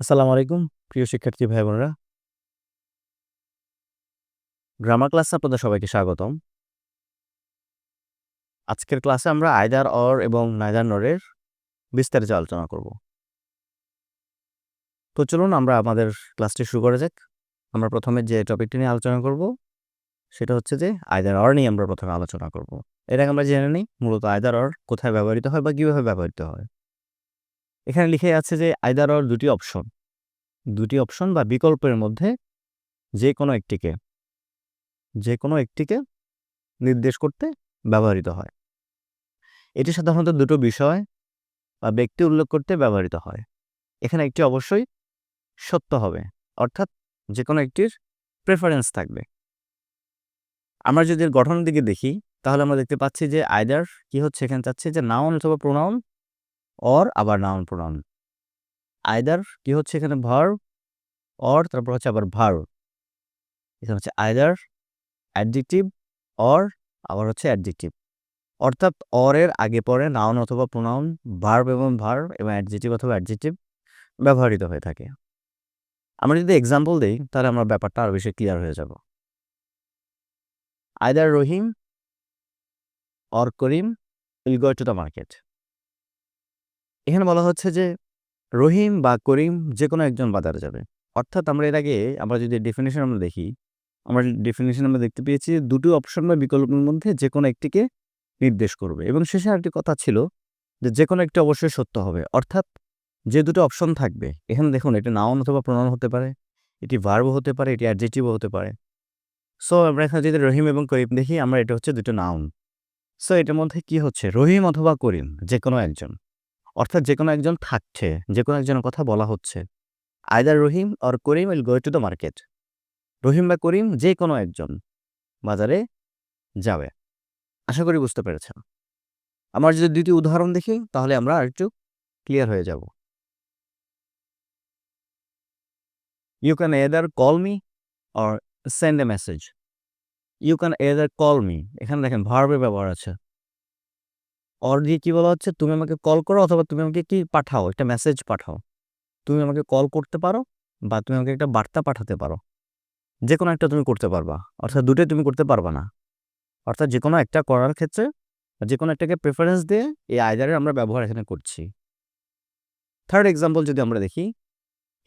আসসালামু আলাইকুম, প্রিয় শিক্ষার্থী ভাই বোনেরা গ্রামার ক্লাসে আপনাদের সবাইকে স্বাগতম। আজকের ক্লাসে আমরা আয়দার অর এবং নাইদার নরের বিস্তারিত আলোচনা করব। তো চলুন আমরা আমাদের ক্লাসটি শুরু করা যাক। আমরা প্রথমে যে টপিকটি নিয়ে আলোচনা করব, সেটা হচ্ছে যে আয়দার অর নিয়ে আমরা প্রথমে আলোচনা করব। আগে আমরা জেনে নিই, মূলত আয়দার অর কোথায় ব্যবহৃত হয় বা কীভাবে ব্যবহৃত হয়। এখানে লিখে আছে যে আয়দার অর দুটি অপশন দুটি অপশন বা বিকল্পের মধ্যে যে কোনো একটিকে যে কোনো একটিকে নির্দেশ করতে ব্যবহৃত হয়। এটি সাধারণত দুটো বিষয় বা ব্যক্তি উল্লেখ করতে ব্যবহৃত হয়। এখানে একটি অবশ্যই সত্য হবে, অর্থাৎ যে কোনো একটির প্রেফারেন্স থাকবে। আমরা যদি গঠনের দিকে দেখি, তাহলে আমরা দেখতে পাচ্ছি যে আয়দার কি হচ্ছে? এখানে চাচ্ছে যে নাউন অথবা প্রোনাউন অর আবার নাউন প্রোনাউন আয়দার কি হচ্ছে এখানে ভার অর তারপর হচ্ছে আবার ভার এখানে হচ্ছে আয়দার অ্যাডজেক্টিভ অর আবার হচ্ছে অ্যাডজেক্টিভ অর্থাৎ অরের আগে পরে নাউন অথবা প্রোনাউন ভার্ব এবং ভার্ব এবং অ্যাডজেক্টিভ অথবা অ্যাডজেক্টিভ ব্যবহৃত হয়ে থাকে। আমরা যদি এক্সাম্পল দিই, তাহলে আমরা ব্যাপারটা আরও বেশি ক্লিয়ার হয়ে যাব। Either Rahim or Karim will go to the market এখানে বলা হচ্ছে যে, রহিম বা করিম যে কোনো একজন বাজারে যাবে। অর্থাৎ আমরা এর আগে, আমরা যদি ডেফিনেশন আমরা দেখি, আমরা ডেফিনেশন আমরা দেখতে পেয়েছি দুটো অপশন বা বিকল্পের মধ্যে যে কোনো একটিকে নির্দেশ করবে। এবং শেষে আরেকটি কথা ছিল যে যে কোনো একটি অবশ্যই সত্য হবে। অর্থাৎ যে দুটো অপশন থাকবে, এখানে দেখুন, এটি নাউন অথবা প্রণয়ন হতে পারে, এটি ভার্ব হতে পারে, এটি অ্যাডজেক্টিভও হতে পারে। সো আমরা এখানে যদি রহিম এবং করিম দেখি, আমরা এটা হচ্ছে দুটো নাউন সো এটার মধ্যে কি হচ্ছে? রহিম অথবা করিম যে কোনো একজন। অর্থাৎ যে কোনো একজন থাকছে যে কোনো একজনের কথা বলা হচ্ছে। Either Rahim or Karim will go to the market. Rahim বা করিম যে কোনো একজন বাজারে যাবে। আশা করি বুঝতে পেরেছেন। আমার যদি দ্বিতীয় উদাহরণ দেখি, তাহলে আমরা আরেকটু ক্লিয়ার হয়ে যাব। You can either call me or send a message you can either call me এখানে দেখেন ভার্বের ব্যবহার আছে। অর দিয়ে কি বলা হচ্ছে, তুমি আমাকে কল করো অথবা তুমি আমাকে কি পাঠাও, একটা মেসেজ পাঠাও। তুমি আমাকে কল করতে পারো বা তুমি আমাকে একটা বার্তা পাঠাতে পারো। যে কোনো একটা তুমি করতে পারবা। অর্থাৎ দুটোই তুমি করতে পারবা না। অর্থাৎ যে কোনো একটা করার ক্ষেত্রে যে কোনো একটাকে প্রেফারেন্স দিয়ে এই আয়দারের আমরা ব্যবহার এখানে করছি। থার্ড এক্সাম্পল যদি আমরা দেখি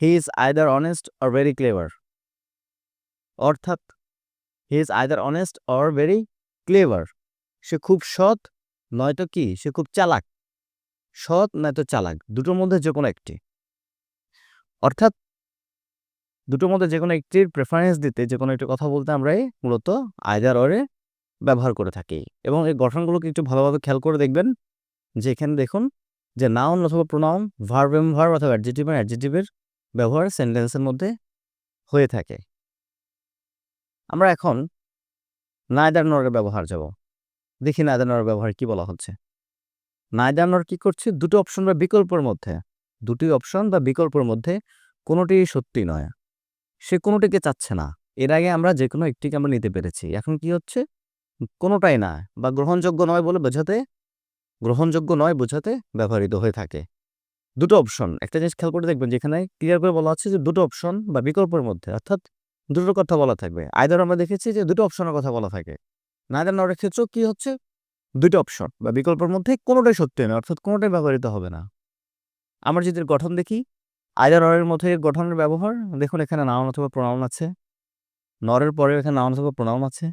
he is either honest or very clever অর্থাৎ he is either honest or very clever সে খুব সৎ নয়তো কি সে খুব চালাক? সৎ নয়তো চালাক, দুটোর মধ্যে যে কোনো একটি। অর্থাৎ দুটোর মধ্যে যে কোনো একটির প্রেফারেন্স দিতে যে কোনো একটি কথা বলতে আমরা এই মূলত আয়দার অরে ব্যবহার করে থাকি। এবং এই গঠনগুলোকে একটু ভালোভাবে খেয়াল করে দেখবেন যে এখানে দেখুন যে নাউন অথবা প্রোনাউন ভার্ব এবং ভার্ব অথবা অ্যাডজেটিভ অ্যাডজেটিভের ব্যবহার সেন্টেন্সের মধ্যে হয়ে থাকে। আমরা এখন নায়দার নরের ব্যবহার যাব। দেখি নায়দার নরের ব্যবহার কি বলা হচ্ছে। নায়দার নর কি করছে? দুটো অপশন বা বিকল্পের মধ্যে। দুটি অপশন বা বিকল্পের মধ্যে কোনোটি সত্যি নয়। সে কোনোটিকে চাচ্ছে না। এর আগে আমরা যে কোনো একটিকে আমরা নিতে পেরেছি। এখন কি হচ্ছে? কোনোটাই না বা গ্রহণযোগ্য নয় বলে বোঝাতে, গ্রহণযোগ্য নয় বোঝাতে ব্যবহৃত হয়ে থাকে। দুটো অপশন একটা জিনিস খেয়াল করে দেখবেন যেখানে ক্লিয়ার করে বলা হচ্ছে যে দুটো অপশন বা বিকল্পের মধ্যে, অর্থাৎ দুটো কথা বলা থাকবে। আয়দার আমরা দেখেছি যে দুটো অপশনের কথা বলা থাকে। নায়দার নরের ক্ষেত্রেও কি হচ্ছে? দুটো অপশন বা বিকল্পের মধ্যে কোনোটাই সত্যি নয়, অর্থাৎ কোনোটাই ব্যবহৃত হবে না। আমরা যদি গঠন দেখি আয়দার নরের মধ্যে গঠনের ব্যবহার, দেখুন এখানে নাউন অথবা প্রণাউন আছে নরের পরে এখানে নাউন অথবা প্রণাউন আছে,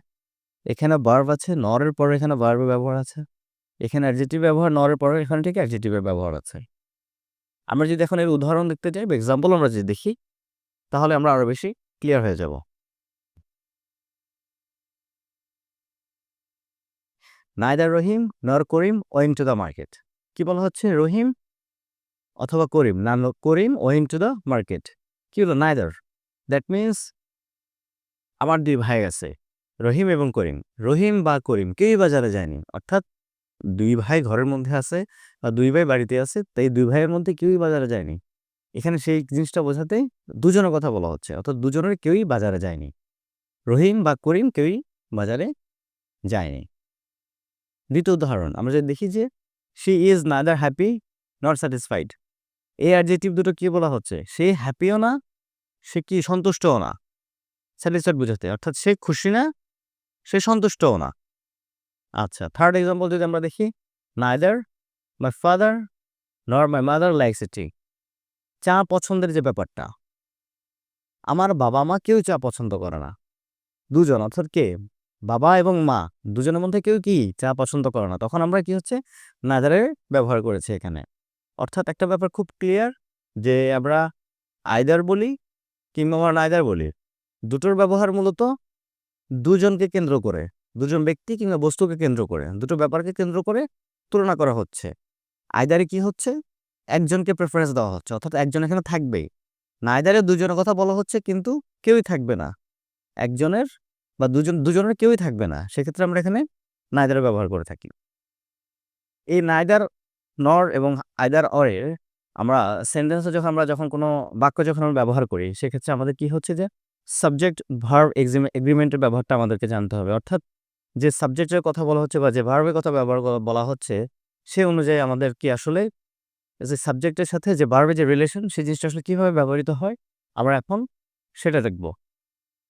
এখানে বার্ব আছে নরের পরে এখানে বার্বের ব্যবহার আছে, এখানে অ্যাডজেটিভ ব্যবহার নরের পরে এখানে ঠিক অ্যাডজেটিভের ব্যবহার আছে। আমরা যদি এখন এর উদাহরণ দেখতে চাই বা এক্সাম্পল আমরা যদি দেখি, তাহলে আমরা আরও বেশি ক্লিয়ার হয়ে যাব। Neither Rahim, nor Karim went to the market. কি বলা হচ্ছে? রহিম অথবা করিম? না Karim went to the market. কি হলো? নাইদার দ্যাট মিন্স আমার দুই ভাই আছে, রহিম এবং করিম। রহিম বা করিম কেউই বাজারে যায়নি, অর্থাৎ দুই ভাই ঘরের মধ্যে আছে বা দুই ভাই বাড়িতে আছে, তাই দুই ভাইয়ের মধ্যে কেউই বাজারে যায়নি। এখানে সেই জিনিসটা বোঝাতে দুজনের কথা বলা হচ্ছে, অর্থাৎ দুজনের কেউই বাজারে যায়নি। রহিম বা করিম কেউই বাজারে যায়নি। দ্বিতীয় উদাহরণ, আমরা যদি দেখি যে she is neither happy not satisfied এই অ্যাডজেক্টিভ দুটো কি বলা হচ্ছে? সে হ্যাপিও না, সে কি সন্তুষ্টও না। স্যাটিসফাইড বোঝাতে, অর্থাৎ সে খুশি না, সে সন্তুষ্টও না। আচ্ছা থার্ড এক্সাম্পল যদি আমরা দেখি নাইদার মাই ফাদার নর মাই মাদার লাইকস এ চা পছন্দের যে ব্যাপারটা, আমার বাবা মা কেউ চা পছন্দ করে না। দুজন, অর্থাৎ কে? বাবা এবং মা দুজনের মধ্যে কেউ কি চা পছন্দ করে না? তখন আমরা কি হচ্ছে? নাজারের ব্যবহার করেছি এখানে। অর্থাৎ একটা ব্যাপার খুব ক্লিয়ার যে আমরা আয়দার বলি কিংবা আমরা নাইদার বলি। দুটোর ব্যবহার মূলত দুজনকে কেন্দ্র করে, দুজন ব্যক্তি কিংবা বস্তুকে কেন্দ্র করে, দুটো ব্যাপারকে কেন্দ্র করে তুলনা করা হচ্ছে। আয়দারে কি হচ্ছে? একজনকে প্রেফারেন্স দেওয়া হচ্ছে, অর্থাৎ একজন এখানে থাকবেই। নাইদারে দুজনের কথা বলা হচ্ছে কিন্তু কেউই থাকবে না। একজনের বা দুজন, দুজনের কেউই থাকবে না। সেক্ষেত্রে আমরা এখানে নাইদার ব্যবহার করে থাকি। এই নাইদার নর এবং আইদার অরের আমরা সেন্টেন্সে যখন আমরা যখন কোনো বাক্য যখন আমরা ব্যবহার করি, সেক্ষেত্রে আমাদের কি হচ্ছে যে সাবজেক্ট ভার্ব এগ্রিমেন্টের ব্যবহারটা আমাদেরকে জানতে হবে। অর্থাৎ যে সাবজেক্টের কথা বলা হচ্ছে বা যে ভার্বের কথা ব্যবহার বলা হচ্ছে, সে অনুযায়ী আমাদের কি আসলে যে সাবজেক্টের সাথে যে ভার্বের যে রিলেশন সেই জিনিসটা আসলে কীভাবে ব্যবহৃত হয়, আমরা এখন সেটা দেখব।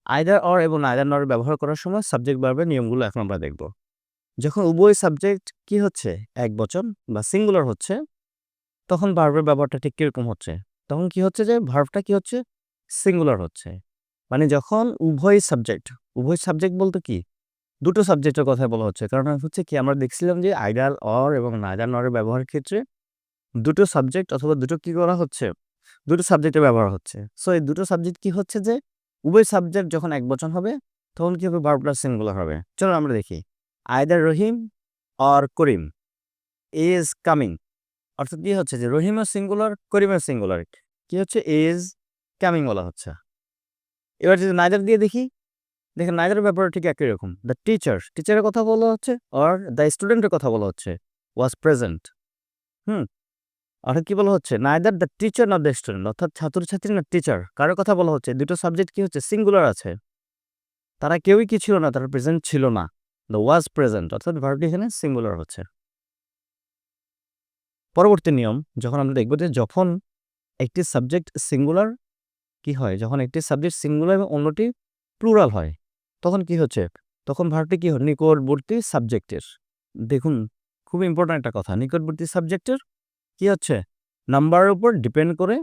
আইদার অর এবং আইদার নর ব্যবহার করার সময় সাবজেক্ট ভার্বের নিয়মগুলো এখন আমরা দেখব। যখন উভয় সাবজেক্ট কি হচ্ছে? এক বচন বা সিঙ্গুলার হচ্ছে, তখন ভার্বের ব্যবহারটা ঠিক কীরকম হচ্ছে? তখন কি হচ্ছে যে ভার্বটা কি হচ্ছে? সিঙ্গুলার হচ্ছে। মানে যখন উভয় সাবজেক্ট উভয় সাবজেক্ট বলতে কি? দুটো সাবজেক্টের কথা বলা হচ্ছে। কারণ হচ্ছে কি, আমরা দেখছিলাম যে আইডাল অর এবং নাইদার নরের ব্যবহারের ক্ষেত্রে দুটো সাবজেক্ট অথবা দুটো কি করা হচ্ছে? দুটো সাবজেক্টের ব্যবহার হচ্ছে। সো এই দুটো সাবজেক্ট কি হচ্ছে যে উভয় সাবজেক্ট যখন এক বচন হবে, তখন কি হবে? ভার্বটা সিঙ্গুলার হবে। চলো আমরা দেখি। Either Rahim or Karim. Is coming অর্থাৎ কি হচ্ছে? যে রহিমের সিঙ্গুলার করিমের সিঙ্গুলার কি হচ্ছে? ইজ কামিং বলা হচ্ছে। এবার যদি নাইদার দিয়ে দেখি, দেখেন নাইদার ব্যাপারে ঠিক একই রকম। দ্য টিচার টিচারের কথা বলা হচ্ছে আর দ্য স্টুডেন্টের কথা বলা হচ্ছে ওয়াজ প্রেজেন্ট হুম? অর্থাৎ কি বলা হচ্ছে? Neither the teacher not the student অর্থাৎ ছাত্রছাত্রী না টিচার কারোর কথা বলা হচ্ছে? দুটো সাবজেক্ট কি হচ্ছে? সিঙ্গুলার আছে। তারা কেউই কি ছিল না, তারা প্রেজেন্ট ছিল না। দ্য ওয়াজ প্রেজেন্ট অর্থাৎ ভার্বটি এখানে সিঙ্গুলার হচ্ছে। পরবর্তী নিয়ম, যখন আমরা দেখব যে যখন একটি সাবজেক্ট সিঙ্গুলার কি হয়? যখন একটি সাবজেক্ট সিঙ্গুলার এবং অন্যটি প্লুরাল হয়, তখন কি হচ্ছে? তখন ভার্বটি কি হয়? নিকটবর্তী সাবজেক্টের দেখুন, খুব ইম্পর্ট্যান্ট একটা কথা, নিকটবর্তী সাবজেক্টের কি হচ্ছে? নাম্বারের উপর ডিপেন্ড করে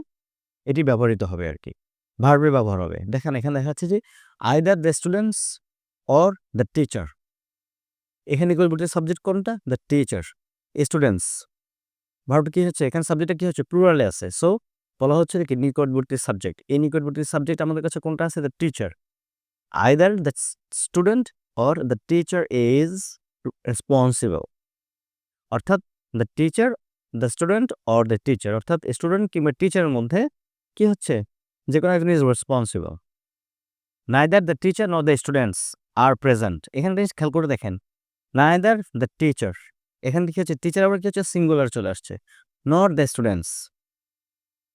এটি ব্যবহৃত হবে আর কি ভার্বে ব্যবহার হবে। দেখেন, এখানে দেখা যাচ্ছে যে either the students or the teacher এখানে নিকটবর্তী সাবজেক্ট কোনটা? দ্য টিচার স্টুডেন্টস ভার্ব কি হচ্ছে? এখানে সাবজেক্টটা কি হচ্ছে? প্লুরালে আছে। সো বলা হচ্ছে কি নিকটবর্তী সাবজেক্ট এই নিকটবর্তী সাবজেক্ট আমাদের কাছে কোনটা আছে? The teacher either the student or the teacher is responsible অর্থাৎ the teacher the student or the teacher অর্থাৎ স্টুডেন্ট কিংবা টিচারের মধ্যে কি হচ্ছে? যে কোনো একজন is responsible neither the teacher not the students are present এখানে খেয়াল করে দেখেন। নাইদার দ্য টিচার এখানে কি হচ্ছে টিচার আবার কি হচ্ছে? সিঙ্গুলার চলে আসছে। নট দ্য স্টুডেন্টস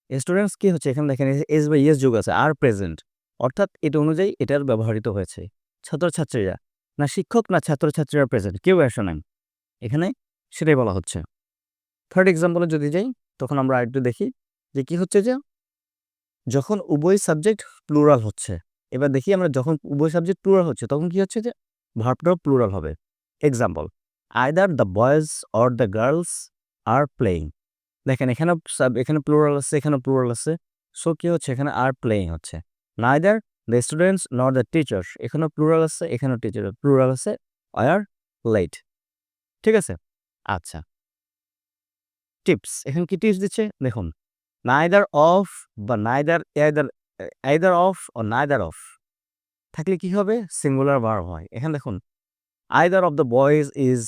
স্টুডেন্টস কি হচ্ছে? এখানে দেখেন এস বা ইয়েস যুগ আছে আর প্রেজেন্ট অর্থাৎ এটা অনুযায়ী এটার ব্যবহৃত হয়েছে। ছাত্রছাত্রীরা, না শিক্ষক, না ছাত্রছাত্রীরা প্রেজেন্ট কেউ আসে নাই। এখানে সেটাই বলা হচ্ছে। থার্ড এক্সাম্পলে যদি যাই, তখন আমরা আরেকটু দেখি যে কি হচ্ছে যে যখন উভয় সাবজেক্ট প্লুরাল হচ্ছে, এবার দেখি আমরা যখন উভয় সাবজেক্ট প্লুরাল হচ্ছে, তখন কি হচ্ছে যে ভার্বটাও প্লুরাল হবে। Example either the boys or the girls are playing দেখেন এখানে এখানে প্লুরাল আছে এখানে প্লুরাল আছে সো কি হচ্ছে? এখানে আর প্লেয়িং হচ্ছে। Neither the students not the teachers এখানেও প্লুরাল আছে, এখানেও টিচার প্লুরাল আছে আর লেট ঠিক আছে? আচ্ছা। টিপস এখানে কি টিপস দিচ্ছে? দেখুন নাইদার অফ বা নাইদার এদার আইদার অফ ও নাইদার অফ থাকলে কি হবে? সিঙ্গুলার ভার্ব হয়। এখানে দেখুন either of the boys is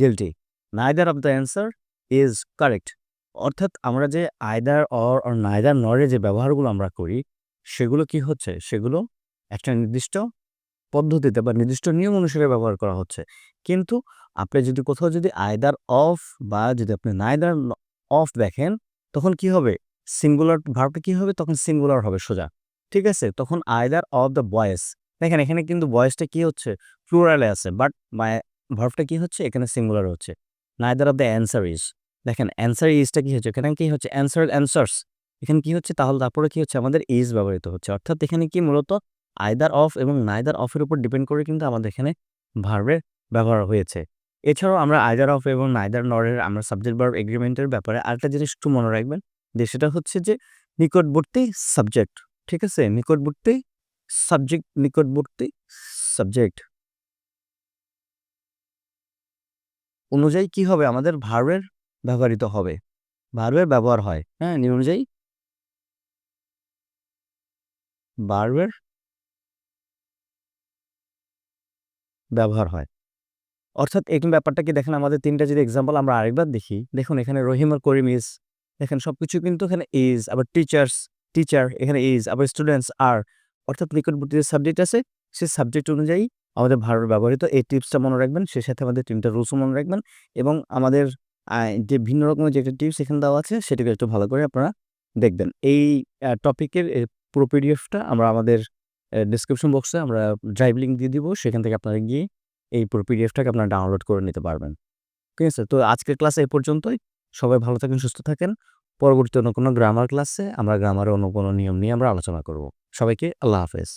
guilty neither of the answer is correct অর্থাৎ আমরা যে আইদার অর অর নাইদার নরে যে ব্যবহারগুলো আমরা করি, সেগুলো কি হচ্ছে? সেগুলো একটা নির্দিষ্ট পদ্ধতিতে বা নির্দিষ্ট নিয়ম অনুসারে ব্যবহার করা হচ্ছে। কিন্তু আপনি যদি কোথাও যদি আয়দার অফ বা যদি আপনি নাইদার অফ দেখেন, তখন কি হবে? সিঙ্গুলার ভার্বটা কি হবে? তখন সিঙ্গুলার হবে সোজা। ঠিক আছে? তখন আয়দার অফ দ্য বয়েস দেখেন এখানে কিন্তু বয়েসটা কি হচ্ছে? প্লুরালে আছে বাট ভার্বটা কি হচ্ছে? এখানে সিঙ্গুলার হচ্ছে। Neither of the answer is দেখেন অ্যান্সার ইজটা কি হচ্ছে? এখানে কি হচ্ছে? অ্যান্সার অ্যান্সার্স এখানে কি হচ্ছে? তাহলে তারপরে কি হচ্ছে? আমাদের ইজ ব্যবহৃত হচ্ছে। অর্থাৎ এখানে কি মূলত আয়দার অফ এবং নাইদার অফের উপর ডিপেন্ড করে কিন্তু আমাদের এখানে ভার্বের ব্যবহার হয়েছে। এছাড়াও আমরা আইদার অফ এবং নাইদার নরের আমরা সাবজেক্ট ভার্ব এগ্রিমেন্টের ব্যাপারে আরেকটা জিনিস একটু মনে রাখবেন যে সেটা হচ্ছে যে নিকটবর্তী সাবজেক্ট ঠিক আছে? নিকটবর্তী সাবজেক্ট নিকটবর্তী সাবজেক্ট অনুযায়ী কি হবে? আমাদের ভার্বের ব্যবহৃত হবে। ভার্বের ব্যবহার হয়। হ্যাঁ অনুযায়ী। ভার্বের ব্যবহার হয়। অর্থাৎ এই ব্যাপারটা কি, দেখেন আমাদের তিনটা যদি এক্সাম্পল আমরা আরেকবার দেখি, দেখুন এখানে রহিম আর করিম ইজ দেখেন সব কিছু কিন্তু এখানে ইজ আবার টিচার্স টিচার এখানে ইজ আবার স্টুডেন্টস আর অর্থাৎ নিকটবর্তী যে সাবজেক্ট আছে, সেই সাবজেক্ট অনুযায়ী আমাদের ভারত ব্যবহৃত। এই টিপসটা মনে রাখবেন সে সাথে আমাদের তিনটা রুলসও মনে রাখবেন এবং আমাদের যে ভিন্ন রকমের যে একটা টিপস এখানে দেওয়া আছে, সেটাকে একটু ভালো করে আপনারা দেখবেন। এই টপিকের পুরো পিডিএফটা আমরা আমাদের ডিসক্রিপশন বক্সে আমরা ড্রাইভ লিঙ্ক দিয়ে দিব, সেখান থেকে আপনারা গিয়ে এই পুরো পিডিএফটাকে আপনারা ডাউনলোড করে নিতে পারবেন। ঠিক আছে? তো আজকের ক্লাস এই পর্যন্তই। সবাই ভালো থাকেন, সুস্থ থাকেন। পরবর্তী অন্য কোনো গ্রামার ক্লাসে আমরা গ্রামারের অন্য কোনো নিয়ম নিয়ে আমরা আলোচনা করব। সবাইকে আল্লাহ হাফেজ।